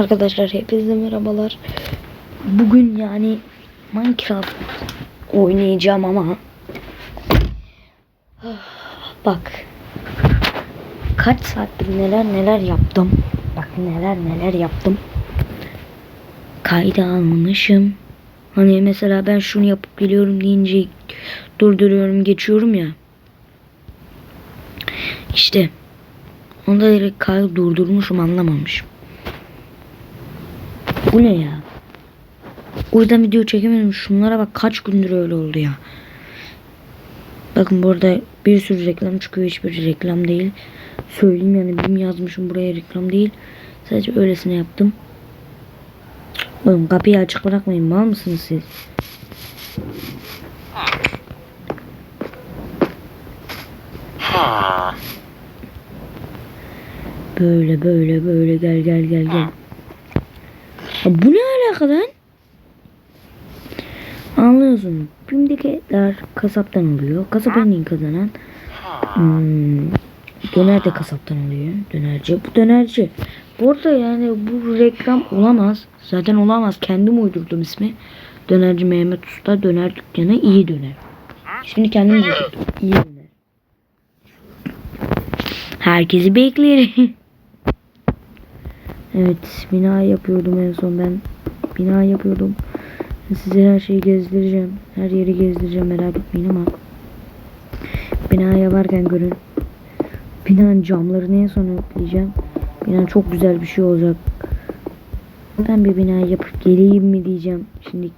Arkadaşlar hepinize merhabalar. Bugün yani Minecraft oynayacağım ama bak kaç saattir neler neler yaptım. Bak neler neler yaptım. Kayda almışım. Hani mesela ben şunu yapıp geliyorum deyince durduruyorum geçiyorum ya. İşte onda direkt kaydı durdurmuşum anlamamışım. Bu ne ya? O yüzden video çekemedim. Şunlara bak kaç gündür öyle oldu ya. Bakın burada bir sürü reklam çıkıyor. Hiçbir reklam değil. Söyleyeyim yani benim yazmışım buraya reklam değil. Sadece öylesine yaptım. Oğlum kapıyı açık bırakmayın. Mal mısınız siz? Böyle böyle böyle gel gel gel gel. Bu ne alaka lan? Anlıyorsun. Bim'deki etler kasaptan oluyor. Kasap en iyi kazanan. Hmm, döner de kasaptan oluyor. Dönerci. Bu dönerci. Bu arada yani bu reklam olamaz. Zaten olamaz. Kendim uydurdum ismi. Dönerci Mehmet Usta döner dükkanı iyi döner. İsmini kendim uydurdum. İyi döner. Herkesi beklerim. Evet bina yapıyordum en son ben. Bina yapıyordum. Size her şeyi gezdireceğim. Her yeri gezdireceğim merak etmeyin ama. Bina yaparken görün. Binanın camlarını en son yükleyeceğim. Bina çok güzel bir şey olacak. Ben bir bina yapıp geleyim mi diyeceğim. Şimdi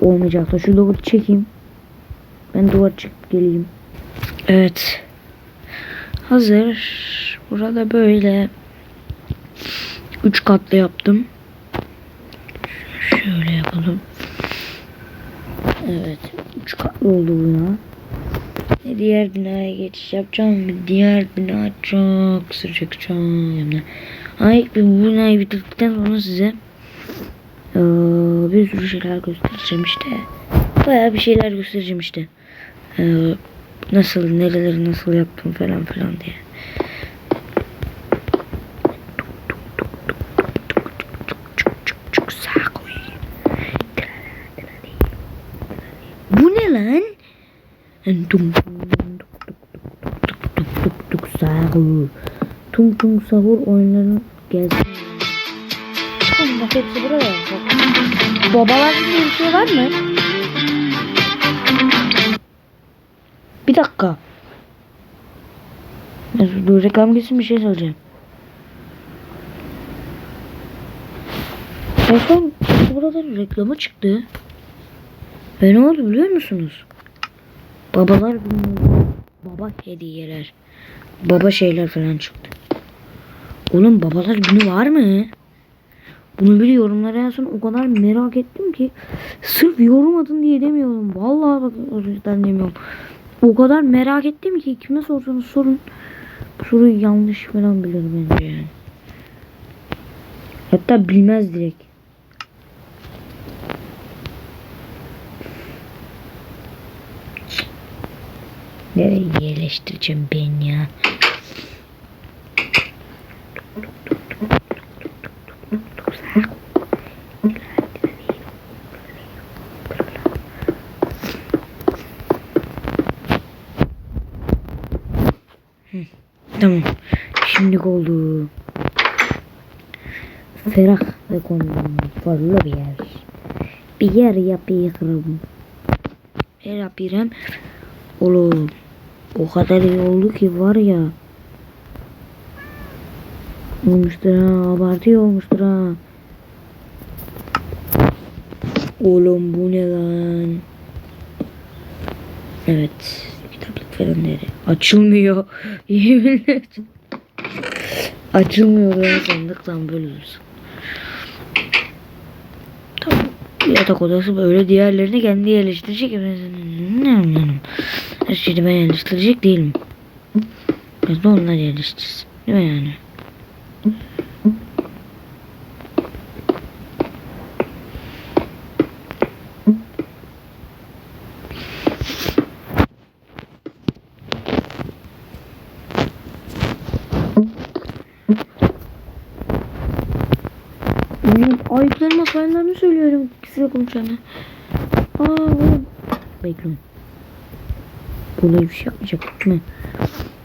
olmayacak da şu duvarı çekeyim. Ben duvar çıkıp geleyim. Evet. Hazır. Burada böyle üç katlı yaptım. Şöyle yapalım. Evet. Üç katlı oldu bina. Ve Diğer binaya geçiş yapacağım. Diğer bina çok. Yani. Ay bu binayı bitirdikten sonra size bir sürü şeyler göstereceğim işte. Bayağı bir şeyler göstereceğim işte. Nasıl nereleri nasıl yaptım falan filan diye. Çok sağ koy. Bu ne lan? Tung tuk sahur. Tung tung sahur oyunların gelsin. Oğlum bak hepsi burada. Bak. Babalar diye bir şey var mı? Bir dakika. Dur, reklam geçsin bir şey söyleyeceğim. Son burada reklamı çıktı. Ve ne oldu biliyor musunuz? Babalar baba hediyeler. Baba şeyler falan çıktı. Oğlum babalar günü var mı? Bunu bir yorumlara yazın o kadar merak ettim ki sırf yorum atın diye demiyorum. Vallahi bak o yüzden demiyorum. O kadar merak ettim ki kime sorsanız sorun. Bu soruyu yanlış falan bilir bence yani. Hatta bilmez direkt. Nereye yerleştireceğim ben ya? Tamam. Şimdi oldu. Ferah ve konforlu bir yer. Bir yer yapıyorum. Yer yapıyorum. Oğlum o kadar iyi oldu ki var ya. Olmuştur ha. Abartı olmuştur ha. Oğlum bu ne lan? Evet. Kitaplık falan nere? Açılmıyor. Yemin ederim. Açılmıyor sandıktan böyle dursun. Tamam. Yatak odası böyle diğerlerini kendi yerleştirecek. Her şeyi ben yerleştirecek değilim. Biraz da onlar yerleştirsin. Değil mi yani? Oğlum ayıplarıma sayılarını söylüyorum size konuşana. Aa oğlum. Bekleyin. Buna bir şey yapmayacak değil mi?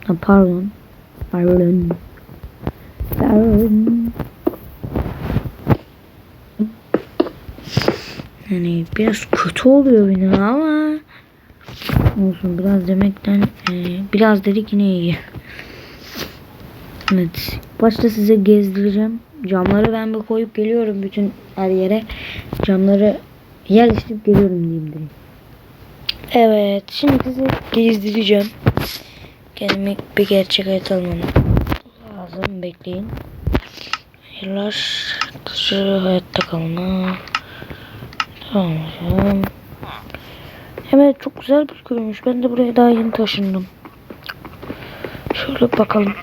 Ha, pardon. Pardon. Pardon. Yani biraz kötü oluyor benim ama olsun biraz demekten e, biraz dedik yine iyi. Evet. Başta size gezdireceğim. Camları ben bir koyup geliyorum bütün her yere. Camları yerleştirip geliyorum diyeyim direkt. Evet. Şimdi size gezdireceğim. Kendime bir gerçek hayat almam lazım. Bekleyin. Yıllar dışı hayatta kalma. Tamam. Evet çok güzel bir köymüş. Ben de buraya daha yeni taşındım. Şöyle bakalım.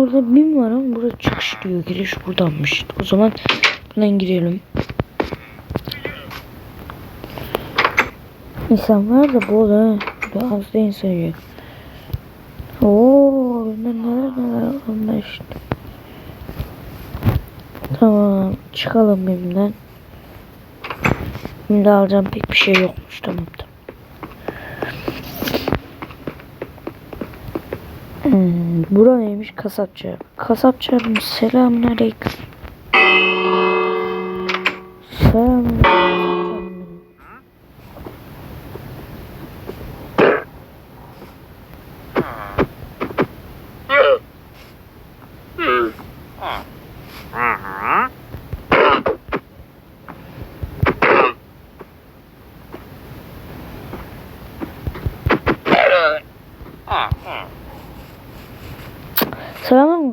Orada bim var ama burada çıkış diyor. Giriş buradanmış. O zaman buradan girelim. İnsan var da bu da biraz da insan yok. Oo, neler neler onlar işte. Tamam, çıkalım bimden. Şimdi alacağım pek bir şey yokmuş tamam tamam. Hmm, bura neymiş? Kasapçı. Kasapçı abim selamun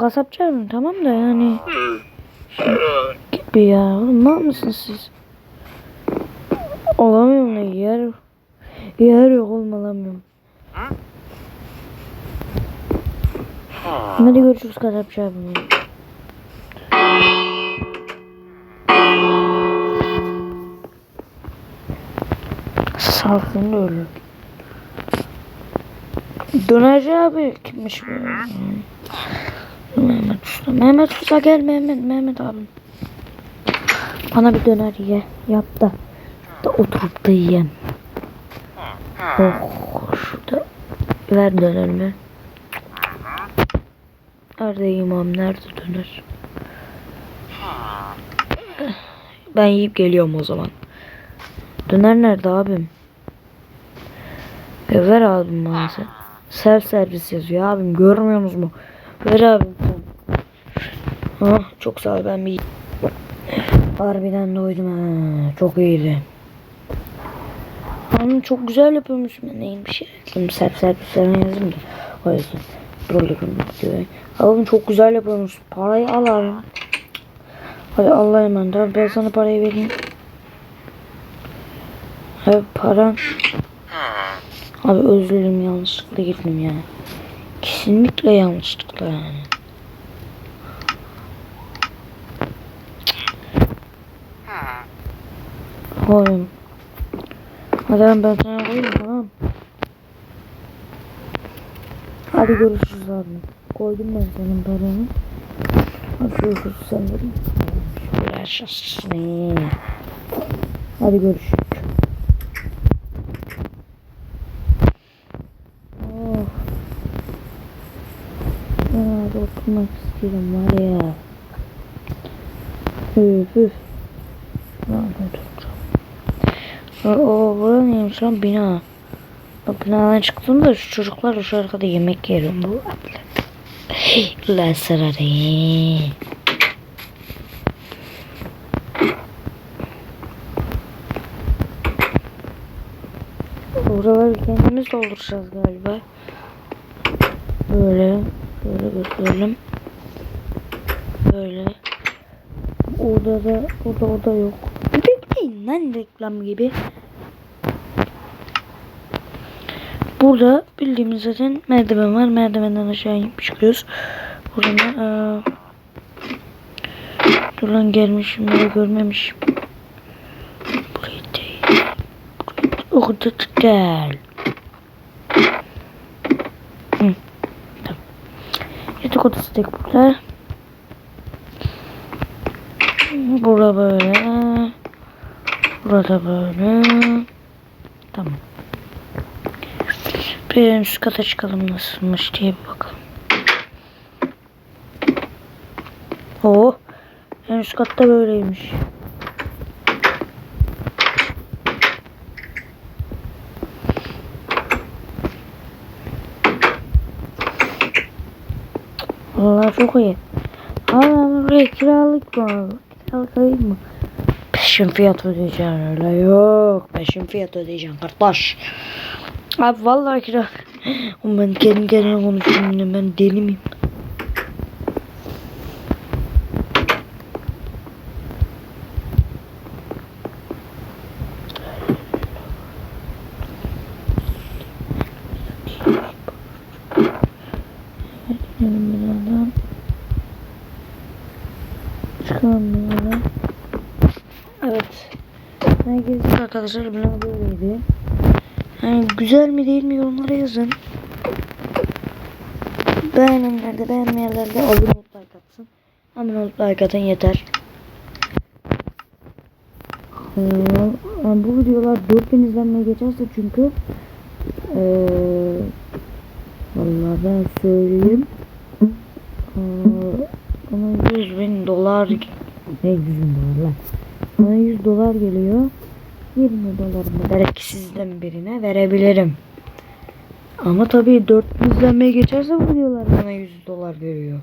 Kasapçı abim tamam da yani. Gibi ya. Oğlum mal mısınız siz? Olamıyorum da yer. Yer yok oğlum alamıyorum. Hadi görüşürüz kasapçı abim. Salkın öyle. Dönerci abi kimmiş bu? Mehmet Usta. Mehmet Usta gel Mehmet. Mehmet abim. Bana bir döner ye. Yap da. Da oturup da yiyem. Oh şurada. Ver dönerimi. Nerede imam? Nerede döner? Ben yiyip geliyorum o zaman. Döner nerede abim? E, ver abim bana sen. Self servis yazıyor abim görmüyor musunuz mu? Ver sen. Ha, çok sağ ol ben bir Harbiden doydum ha. Çok iyiydi. Hanım çok güzel yapıyormuş. Ben neymiş ya. Şimdi self servislerine yazayım da. O yüzden. Dururum diyor. Abim çok güzel yapıyormuş. Parayı al abi. Hadi Allah'a emanet abi. Ben sana parayı vereyim. Abi paran. Abi özür dilerim yanlışlıkla girdim ya. Kesinlikle yanlışlıkla yani. Oğlum. Lan ben sana koyayım tamam. Hadi görüşürüz abi. Koydum ben senin paranı. Hadi görüşürüz sen de. Yaşasın. Hadi görüşürüz. Oh. Aa, dokunmak istiyorum var ya. Üf üf. O, o bura neymiş lan bina. Bak binadan çıktım da şu çocuklar şu arkada yemek yiyorum bu. La sararı. Buraları kendimiz dolduracağız galiba. Böyle. Böyle gösterelim. Böyle. Orada da orada oda yok. Bekleyin lan reklam gibi. Burada bildiğimiz zaten merdiven var. Merdivenden aşağı inip çıkıyoruz. Buradan da dur lan gelmişim ya görmemişim. Burayı değil. Orada da gel. Hı. Yatak odası tek burada. Bura böyle. Burada böyle. Tamam. Bir üst kata çıkalım nasılmış diye bir bakalım. Oo. En üst katta böyleymiş. Allah çok iyi. Ama buraya kiralık mı? Kiralık alayım mı? Peşin fiyat ödeyeceksin öyle yok. Peşin fiyat ödeyeceksin kardeş. Abi vallahi kira. Oğlum ben kendi kendime konuşuyorum ben deli miyim? Benim binadan çıkalım binadan. Evet. Ben gezdim arkadaşlar bina böyleydi. Yani güzel mi değil mi yorumlara yazın. Beğenenler de beğenmeyenler de abone olup like atsın. Abone olup like atın yeter. Ee, yani bu videolar 4000 izlenmeye geçerse çünkü ee, Vallahi ben söyleyeyim. Ee, Bana 100 bin dolar ne 100 bin dolar lan. Bana 100 dolar geliyor. 20 dolarımı belki sizden birine verebilirim. Ama tabii 4000 izlenmeye geçerse bu videolar bana 100 dolar veriyor.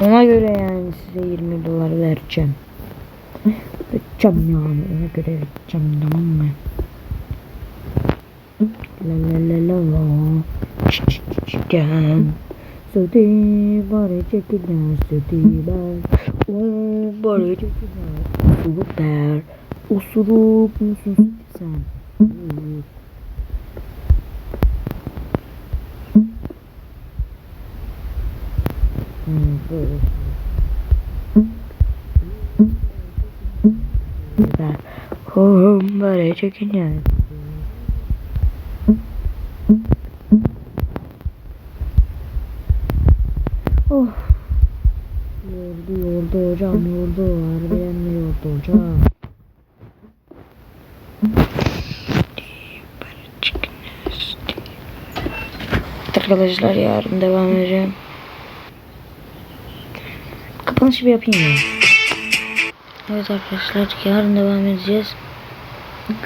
Ona göre yani size 20 dolar vereceğim. Vereceğim yani ona göre vereceğim tamam mı? La la la la la. Chicken. Södi bari çekiler södi ber. Oo bari çekiler. Usuruk der. Usuruk musun sen? Usuruk. Hmm, böyle. Bari çekiler. Oh. Yordu yordu hocam yordu. Harbiden mi yordu hocam? Arkadaşlar yarın devam edeceğim. Kapanışı bir yapayım ya. Evet arkadaşlar yarın devam edeceğiz.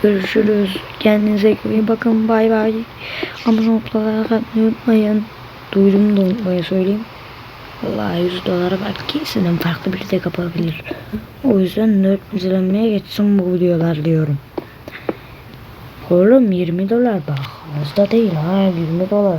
Görüşürüz. Kendinize iyi bakın. Bay bay. Abone atmayı unutmayın. Duyurumu da unutmayın söyleyeyim. Vallahi 100 dolara belki sizden farklı bir de kapabilir. O yüzden 4 izlenmeye geçsin bu videolar diyorum. Oğlum 20 dolar bak. Az da değil ha 20 dolar.